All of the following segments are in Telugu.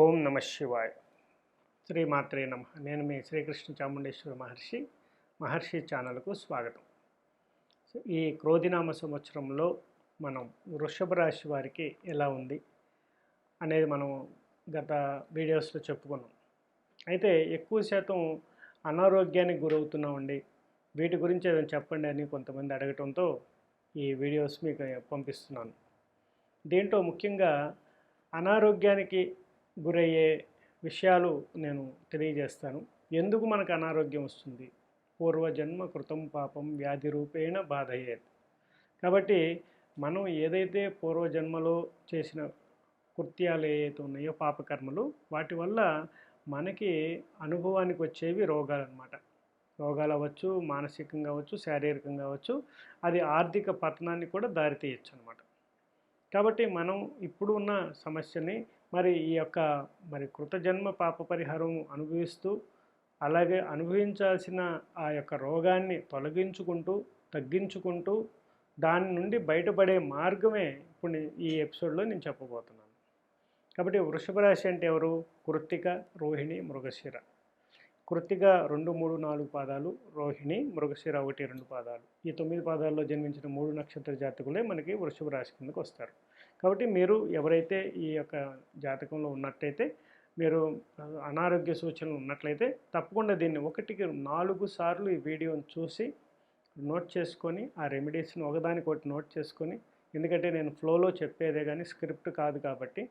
ఓం నమ శివాయ. శ్రీమాత్రే నమ. నేను మీ శ్రీకృష్ణ చాముండేశ్వర మహర్షి మహర్షి ఛానల్కు స్వాగతం. ఈ క్రోధినామ సంవత్సరంలో మనం వృషభ రాశి వారికి ఎలా ఉంది అనేది మనం గత వీడియోస్లో చెప్పుకున్నాం. అయితే ఎక్కువ శాతం అనారోగ్యానికి గురవుతున్నామండి. వీటి గురించి ఏదైనా చెప్పండి అని కొంతమంది అడగటంతో ఈ వీడియోస్ మీకు పంపిస్తున్నాను. దీంట్లో ముఖ్యంగా అనారోగ్యానికి గురయ్యే విషయాలు నేను తెలియజేస్తాను. ఎందుకు మనకు అనారోగ్యం వస్తుంది? పూర్వజన్మ కృతం పాపం వ్యాధి రూపేణ బాధయ్యేది కాబట్టి మనం ఏదైతే పూర్వజన్మలో చేసిన కృత్యాలు ఏవైతే ఉన్నాయో పాపకర్మలు వాటి వల్ల మనకి అనుభవానికి వచ్చేవి రోగాలు అనమాట రోగాలు అవ్వచ్చు మానసికంగా అవ్వచ్చు శారీరకంగా అవ్వచ్చు అది ఆర్థిక పతనాన్ని కూడా దారితీయచ్చు అనమాట కాబట్టి మనం ఇప్పుడు ఉన్న సమస్యని మరి ఈ యొక్క మరి కృతజన్మ పాప పరిహారం అనుభవిస్తూ అలాగే అనుభవించాల్సిన ఆ యొక్క రోగాన్ని తొలగించుకుంటూ తగ్గించుకుంటూ దాని నుండి బయటపడే మార్గమే ఇప్పుడు ఈ ఎపిసోడ్లో నేను చెప్పబోతున్నాను. కాబట్టి వృషభ రాశి అంటే ఎవరు? కృత్తిక రోహిణి మృగశిర. కృత్తిక రెండు మూడు నాలుగు పాదాలు రోహిణి మృగశిర ఒకటి రెండు పాదాలు. ఈ తొమ్మిది పాదాల్లో జన్మించిన మూడు నక్షత్ర జాతకులే మనకి వృషభ రాశి కిందకు వస్తారు. కాబట్టి మీరు ఎవరైతే ఈ యొక్క జాతకంలో ఉన్నట్టయితే మీరు అనారోగ్య సూచనలు ఉన్నట్లయితే తప్పకుండా దీన్ని ఒకటికి నాలుగు సార్లు ఈ వీడియోని చూసి నోట్ చేసుకొని ఆ రెమెడీస్ని ఒకదానికొకటి నోట్ చేసుకొని ఎందుకంటే నేను ఫ్లోలో చెప్పేదే కానీ స్క్రిప్ట్ కాదు కాబట్టి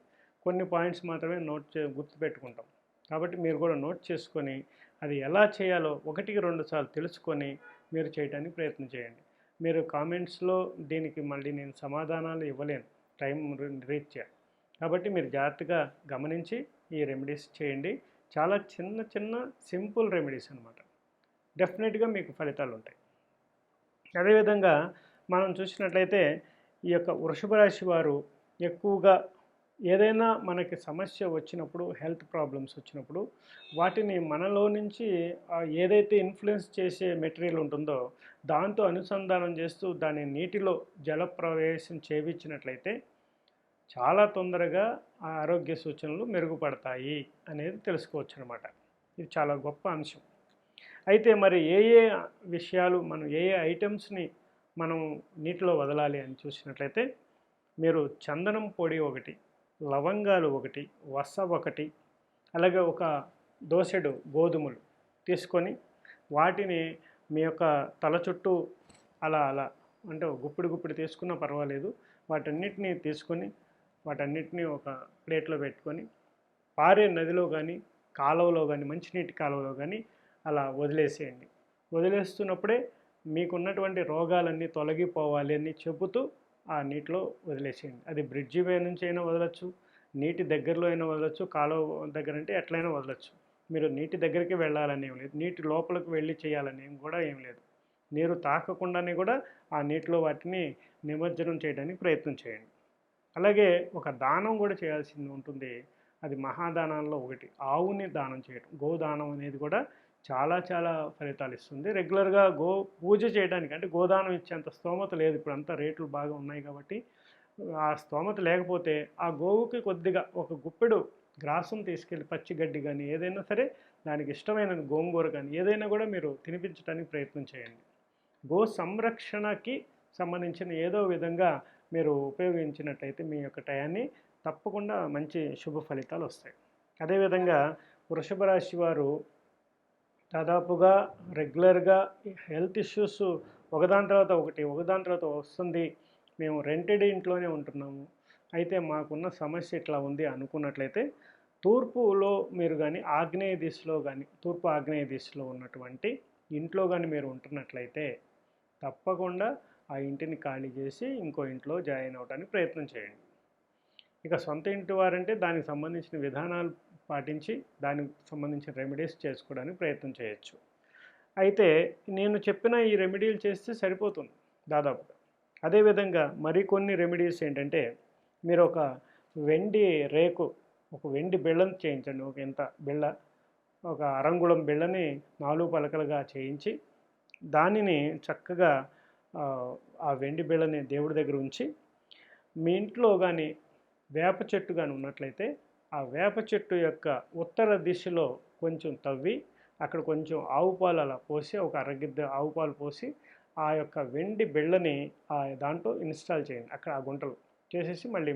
కొన్ని పాయింట్స్ మాత్రమే నోట్ చే గుర్తుపెట్టుకుంటాం. కాబట్టి మీరు కూడా నోట్ చేసుకొని అది ఎలా చేయాలో ఒకటికి రెండు సార్లు తెలుసుకొని మీరు చేయడానికి ప్రయత్నం చేయండి. మీరు కామెంట్స్లో దీనికి మళ్ళీ నేను సమాధానాలు ఇవ్వలేను. టైం రీత్యా కాబట్టి మీరు జాగ్రత్తగా గమనించి ఈ రెమెడీస్ చేయండి. చాలా చిన్న చిన్న సింపుల్ రెమెడీస్ అనమాట డెఫినెట్గా మీకు ఫలితాలు ఉంటాయి. అదేవిధంగా మనం చూసినట్లయితే ఈ యొక్క వృషభ రాశి వారు ఎక్కువగా ఏదైనా మనకి సమస్య వచ్చినప్పుడు హెల్త్ ప్రాబ్లమ్స్ వచ్చినప్పుడు వాటిని మనలో నుంచి ఏదైతే ఇన్ఫ్లుయెన్స్ చేసే మెటీరియల్ ఉంటుందో దాంతో అనుసంధానం చేస్తూ దాన్ని నీటిలో జల ప్రవేశం చేయించినట్లయితే చాలా తొందరగా ఆ ఆరోగ్య సూచనలు మెరుగుపడతాయి అనేది తెలుసుకోవచ్చు అనమాట ఇది చాలా గొప్ప అంశం. అయితే మరి ఏ ఏ విషయాలు మనం ఏ ఏ ఐటమ్స్ని మనం నీటిలో వదలాలి అని చూసినట్లయితే మీరు చందనం పొడి ఒకటి లవంగాలు ఒకటి వస ఒకటి అలాగే ఒక దోసెడు గోధుమలు తీసుకొని వాటిని మీ యొక్క తల చుట్టూ అలా అలా అంటే గుప్పిడి గుప్పిడి తీసుకున్నా పర్వాలేదు. వాటన్నిటిని తీసుకొని వాటన్నిటిని ఒక ప్లేట్లో పెట్టుకొని పారే నదిలో కానీ కాలువలో కానీ మంచినీటి కాలువలో కానీ అలా వదిలేసేయండి. వదిలేస్తున్నప్పుడే మీకున్నటువంటి రోగాలన్నీ తొలగిపోవాలి అని చెబుతూ ఆ నీటిలో వదిలేసేయండి. అది బ్రిడ్జి పై నుంచి అయినా వదలచ్చు నీటి దగ్గరలో అయినా వదలచ్చు కాలువ దగ్గర అంటే ఎట్లయినా వదలచ్చు. మీరు నీటి దగ్గరికి వెళ్ళాలని ఏం లేదు. నీటి లోపలికి వెళ్ళి చేయాలని ఏం కూడా ఏం లేదు. నీరు తాకకుండానే కూడా ఆ నీటిలో వాటిని నిమజ్జనం చేయడానికి ప్రయత్నం చేయండి. అలాగే ఒక దానం కూడా చేయాల్సింది ఉంటుంది. అది మహాదానాల్లో ఒకటి. ఆవుని దానం చేయడం గోదానం అనేది కూడా చాలా చాలా ఫలితాలు ఇస్తుంది. రెగ్యులర్గా గో పూజ చేయడానికి అంటే గోదానం ఇచ్చేంత స్తోమత లేదు. ఇప్పుడు అంతా రేట్లు బాగా ఉన్నాయి కాబట్టి ఆ స్తోమత లేకపోతే ఆ గోవుకి కొద్దిగా ఒక గుప్పెడు గ్రాసం తీసుకెళ్ళి పచ్చి గడ్డి కానీ ఏదైనా సరే దానికి ఇష్టమైన గోంగూర కానీ ఏదైనా కూడా మీరు తినిపించడానికి ప్రయత్నం చేయండి. గో సంరక్షణకి సంబంధించిన ఏదో విధంగా మీరు ఉపయోగించినట్లయితే మీ యొక్క టయాన్ని తప్పకుండా మంచి శుభ ఫలితాలు వస్తాయి. అదేవిధంగా వృషభ రాశి వారు దాదాపుగా రెగ్యులర్గా హెల్త్ ఇష్యూస్ ఒకదాని తర్వాత ఒకటి ఒకదాని తర్వాత వస్తుంది. మేము రెంటెడ్ ఇంట్లోనే ఉంటున్నాము. అయితే మాకున్న సమస్య ఇట్లా ఉంది అనుకున్నట్లయితే తూర్పులో మీరు కానీ ఆగ్నేయ దిశలో కానీ తూర్పు ఆగ్నేయ దిశలో ఉన్నటువంటి ఇంట్లో కానీ మీరు ఉంటున్నట్లయితే తప్పకుండా ఆ ఇంటిని ఖాళీ చేసి ఇంకో ఇంట్లో జాయిన్ అవడానికి ప్రయత్నం చేయండి. ఇక సొంత ఇంటి వారంటే దానికి సంబంధించిన విధానాలు పాటించి దానికి సంబంధించిన రెమెడీస్ చేసుకోవడానికి ప్రయత్నం చేయొచ్చు. అయితే నేను చెప్పిన ఈ రెమెడీలు చేస్తే సరిపోతుంది దాదాపుగా. అదేవిధంగా మరికొన్ని రెమెడీస్ ఏంటంటే మీరు ఒక వెండి రేకు ఒక వెండి బిళ్ళను చేయించండి. ఒక ఇంత బిళ్ళ ఒక అరంగుళం బిళ్ళని నాలుగు పలకలుగా చేయించి దానిని చక్కగా ఆ, ఆ వెండి బిళ్ళని దేవుడి దగ్గర ఉంచి మీ ఇంట్లో కానీ వేప చెట్టు కానీ ఉన్నట్లయితే ఆ వేప చెట్టు యొక్క ఉత్తర దిశలో కొంచెం తవ్వి అక్కడ కొంచెం ఆవు పాలు అలా పోసి ఒక అరగిద్ద ఆవు పాలు పోసి ఆ యొక్క వెండి బిళ్ళని ఆ దాంట్లో ఇన్స్టాల్ చేయండి. అక్కడ ఆ గుంటలు చేసేసి మళ్ళీ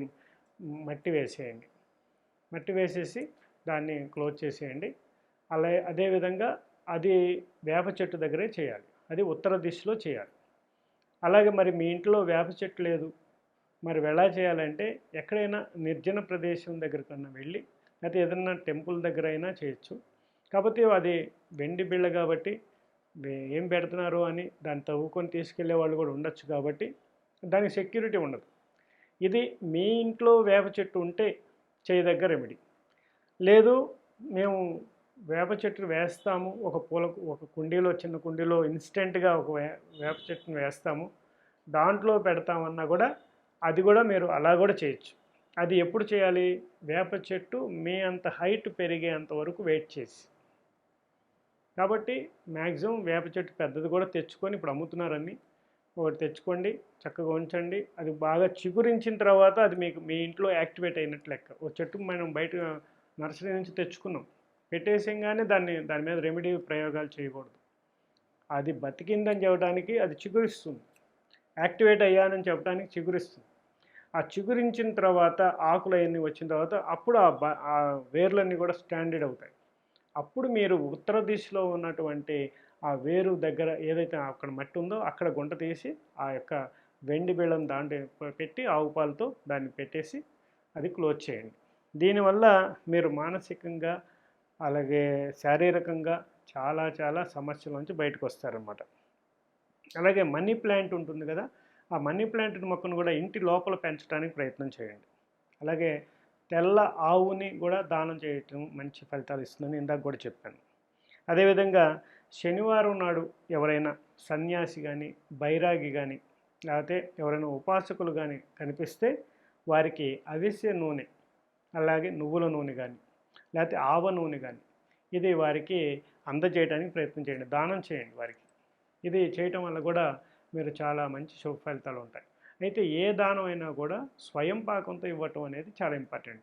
మట్టి వేసేయండి. మట్టి వేసేసి దాన్ని క్లోజ్ చేసేయండి. అలా అదేవిధంగా అది వేప చెట్టు దగ్గరే చేయాలి. అది ఉత్తర దిశలో చేయాలి. అలాగే మరి మీ ఇంట్లో వేప చెట్టు లేదు. మరి ఎలా చేయాలంటే ఎక్కడైనా నిర్జన ప్రదేశం దగ్గరకన్నా వెళ్ళి లేకపోతే ఏదన్నా టెంపుల్ దగ్గర అయినా చేయొచ్చు. కాకపోతే అది వెండి బిళ్ళ కాబట్టి ఏం పెడుతున్నారు అని దాన్ని తవ్వుకొని తీసుకెళ్ళే వాళ్ళు కూడా ఉండొచ్చు కాబట్టి దానికి సెక్యూరిటీ ఉండదు. ఇది మీ ఇంట్లో వేప చెట్టు ఉంటే చేయదగ్గ రెమెడీ లేదు మేము వేప చెట్టు వేస్తాము ఒక పూల ఒక కుండీలో చిన్న కుండీలో ఇన్స్టెంట్గా ఒక వే వేప చెట్టును వేస్తాము. దాంట్లో పెడతామన్నా కూడా అది కూడా మీరు అలా కూడా చేయొచ్చు. అది ఎప్పుడు చేయాలి? వేప చెట్టు మీ అంత హైట్ పెరిగేంత వరకు వెయిట్ చేసి. కాబట్టి మ్యాక్సిమం వేప చెట్టు పెద్దది కూడా తెచ్చుకొని ఇప్పుడు అమ్ముతున్నారని ఒకటి తెచ్చుకోండి చక్కగా ఉంచండి. అది బాగా చిగురించిన తర్వాత అది మీకు మీ ఇంట్లో యాక్టివేట్ అయినట్లు లెక్క. ఓ చెట్టు మనం బయట నర్సరీ నుంచి తెచ్చుకున్నాం. పెట్టేసంగానే దాన్ని దాని మీద రెమెడీ ప్రయోగాలు చేయకూడదు. అది బతికిందని చెప్పడానికి అది చిగురిస్తుంది. యాక్టివేట్ అయ్యానని చెప్పడానికి చిగురిస్తుంది. ఆ చిగురించిన తర్వాత ఆకులు అవన్నీ వచ్చిన తర్వాత అప్పుడు ఆ బ ఆ వేర్లన్నీ కూడా స్టాండర్డ్ అవుతాయి. అప్పుడు మీరు ఉత్తర దిశలో ఉన్నటువంటి ఆ వేరు దగ్గర ఏదైతే అక్కడ మట్టి ఉందో అక్కడ గుంట తీసి ఆ యొక్క వెండి బిళ్ళం దాంట్లో పెట్టి ఆవు పాలతో దాన్ని పెట్టేసి అది క్లోజ్ చేయండి. దీనివల్ల మీరు మానసికంగా అలాగే శారీరకంగా చాలా చాలా సమస్యల నుంచి బయటకు వస్తారనమాట అలాగే మనీ ప్లాంట్ ఉంటుంది కదా ఆ మనీ ప్లాంట్ మొక్కను కూడా ఇంటి లోపల పెంచడానికి ప్రయత్నం చేయండి. అలాగే తెల్ల ఆవుని కూడా దానం చేయటం మంచి ఫలితాలు ఇస్తుందని ఇందాక కూడా చెప్పాను. అదేవిధంగా శనివారం నాడు ఎవరైనా సన్యాసి కానీ బైరాగి కానీ లేకపోతే ఎవరైనా ఉపాసకులు కానీ కనిపిస్తే వారికి అవిసె నూనె అలాగే నువ్వుల నూనె కానీ లేకపోతే ఆవ నూనె కానీ ఇది వారికి అందజేయడానికి ప్రయత్నం చేయండి. దానం చేయండి వారికి. ఇది చేయటం వల్ల కూడా మీరు చాలా మంచి శుభ ఫలితాలు ఉంటాయి. అయితే ఏ దానం అయినా కూడా స్వయం పాకంతో ఇవ్వటం అనేది చాలా ఇంపార్టెంట్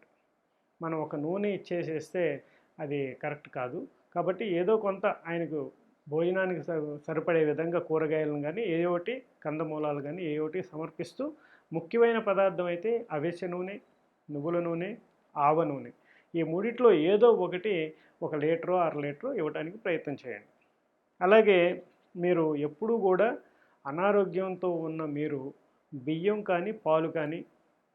మనం ఒక నూనె ఇచ్చేసేస్తే అది కరెక్ట్ కాదు. కాబట్టి ఏదో కొంత ఆయనకు భోజనానికి స- సరిపడే విధంగా కూరగాయలను కానీ ఏ ఒకటి కందమూలాలు కానీ ఏ ఒకటి సమర్పిస్తూ ముఖ్యమైన పదార్థం అయితే అవిసె నూనె నువ్వుల నూనె ఆవ నూనె. ఈ మూడిట్లో ఏదో ఒకటి ఒక లీటరో అర లీటరో ఇవ్వడానికి ప్రయత్నం చేయండి. అలాగే మీరు ఎప్పుడూ కూడా అనారోగ్యంతో ఉన్న మీరు బియ్యం కానీ పాలు కానీ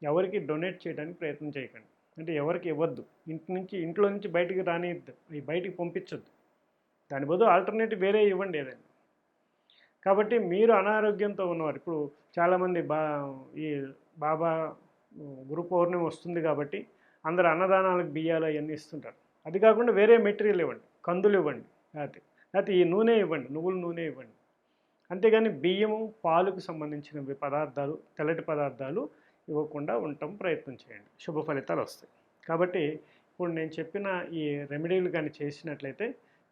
ఎవరికి డొనేట్ చేయడానికి ప్రయత్నం చేయకండి. అంటే ఎవరికి ఇవ్వద్దు. ఇంటి నుంచి ఇంట్లో నుంచి బయటికి రానియద్దు. ఈ బయటికి పంపించొద్దు. దాని బదులు ఆల్టర్నేటివ్ వేరే ఇవ్వండి ఏదైనా. కాబట్టి మీరు అనారోగ్యంతో ఉన్నవారు ఇప్పుడు చాలామంది బా ఈ బాబా గురు పౌర్ణమి వస్తుంది కాబట్టి అందరు అన్నదానాలకు బియ్యాలు అవన్నీ ఇస్తుంటారు. అది కాకుండా వేరే మెటీరియల్ ఇవ్వండి. కందులు ఇవ్వండి. లేకపోతే లేకపోతే ఈ నూనె ఇవ్వండి. నువ్వుల నూనె ఇవ్వండి. అంతేగాని బియ్యము పాలకు సంబంధించిన పదార్థాలు తెల్లటి పదార్థాలు ఇవ్వకుండా ఉండటం ప్రయత్నం చేయండి. శుభ ఫలితాలు వస్తాయి. కాబట్టి ఇప్పుడు నేను చెప్పిన ఈ రెమెడీలు కానీ చేసినట్లయితే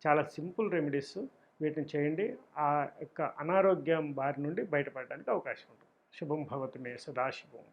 చాలా సింపుల్ రెమెడీస్. వీటిని చేయండి. ఆ యొక్క అనారోగ్యం బారి నుండి బయటపడడానికి అవకాశం ఉంటుంది. శుభం భవతి మే సదాశివం.